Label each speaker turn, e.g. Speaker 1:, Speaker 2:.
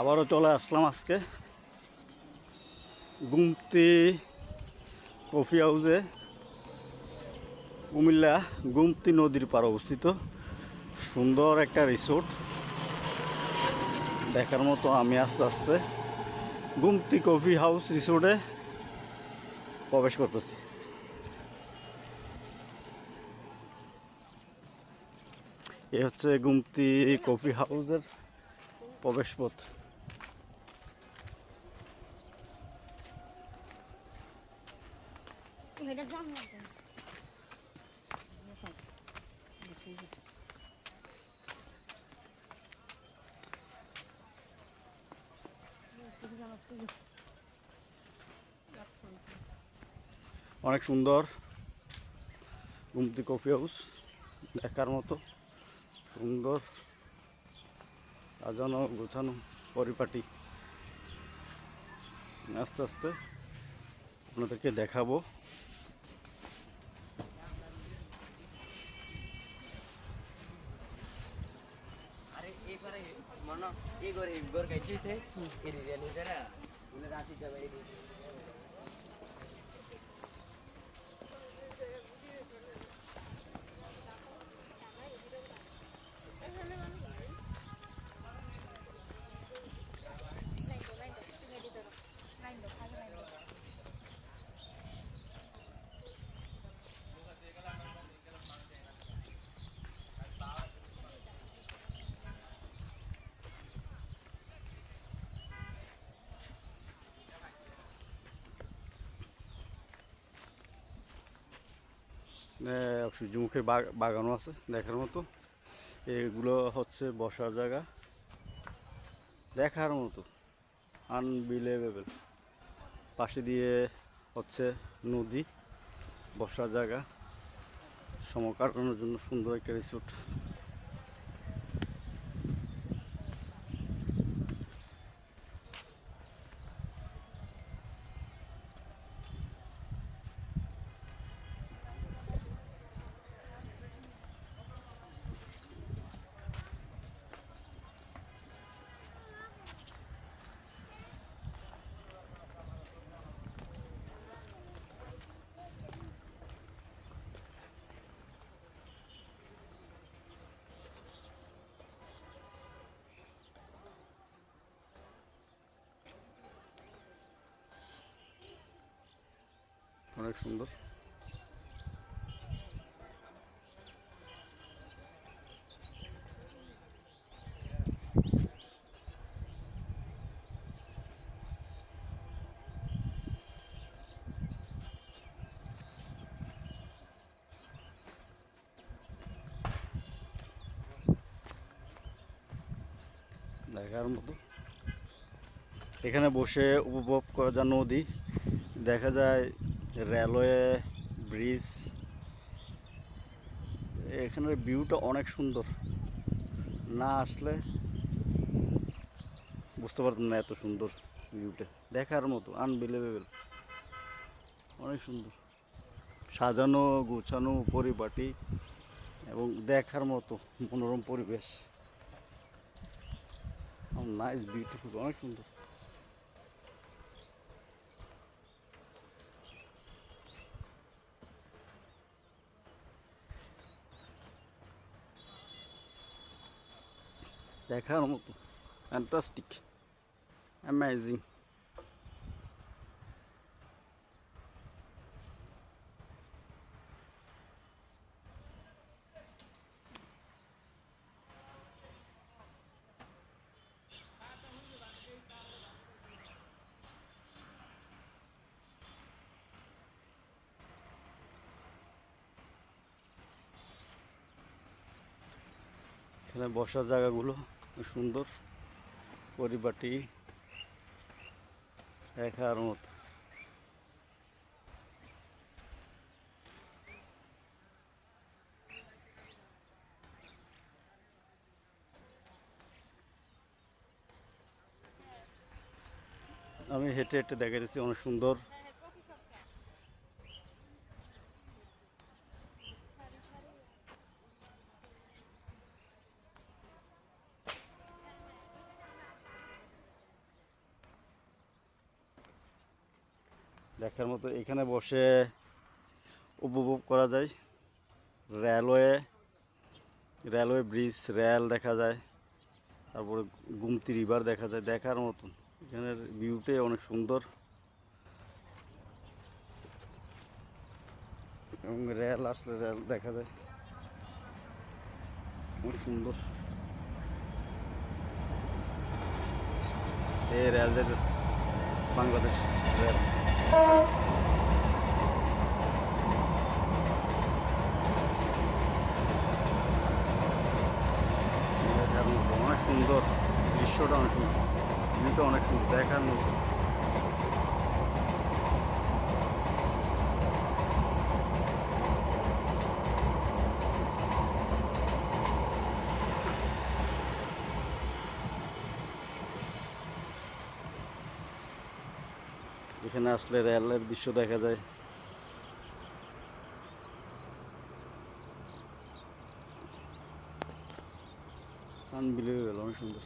Speaker 1: আবারও চলে আসলাম আজকে। গুমতি কফি হাউসে। কুমিল্লা গুমতি নদীর পাড় অবস্থিত। সুন্দর একটা রিসোর্ট দেখার মতো আমি আস্তে আস্তে গুমতি কফি হাউস রিসোর্টে প্রবেশ করতেছি। এ হচ্ছে গুমতি কফি হাউসের প্রবেশ অনেক সুন্দর। গুমতি কফি হাউস দেখার মতো। সুন্দর। সাজানো, গোছানো, পরিপাটি। আস্তে আস্তে আপনাদেরকে দেখাবো।
Speaker 2: এই করে গোর খাইছে এই রিয়া নিতে না রাশি যাবে এই
Speaker 1: সূর্যমুখীর বাগ- বাগানও আছে দেখার মতো। এগুলো হচ্ছে বসার জায়গা। দেখার মতো। আনবিলেবেল পাশে দিয়ে হচ্ছে নদী, বসার জায়গা। সময় কাটানোর জন্য সুন্দর একটা রিসোর্ট অনেক সুন্দর। দেখার মতো। এখানে বসে উপভোগ করা যায় নদী দেখা যায় রেলওয়ে, ব্রিজ, এখানের ভিউটা অনেক সুন্দর। না আসলে বুঝতে পারতাম না এত সুন্দর ভিউটা। দেখার মতো আনবিলিভেবল অনেক সুন্দর। সাজানো, গুছানো, পরিপাটি এবং দেখার মতো মনোরম পরিবেশ। নাইস বিউটিফুল অনেক সুন্দর। দেখার মতো। ফ্যান্টাস্টিক অ্যামেজিং এখানে বসার জায়গাগুলো সুন্দর পরিপাটি দেখার মতো। আমি হেঁটে হেঁটে দেখা যাচ্ছি অনেক সুন্দর দেখার মতো এখানে বসে উপভোগ করা যায়। রেলওয়ে রেলওয়ে ব্রিজ, রেল দেখা যায়। তারপরে গুমতি রিভার দেখা যায় দেখার মতন। এখানের ভিউটাই অনেক সুন্দর। এবং রেল আসলে রেল দেখা যায়। অনেক সুন্দর। এই রেল যেতেছে বাংলাদেশ রেল। সুন্দর। দৃশ্যটা অনেক সুন্দর। অনেক সুন্দর। দেখার মতো। এখানে আসলে রেলের দৃশ্য দেখা যায়। আনবিলিভেবল অনেক সুন্দর।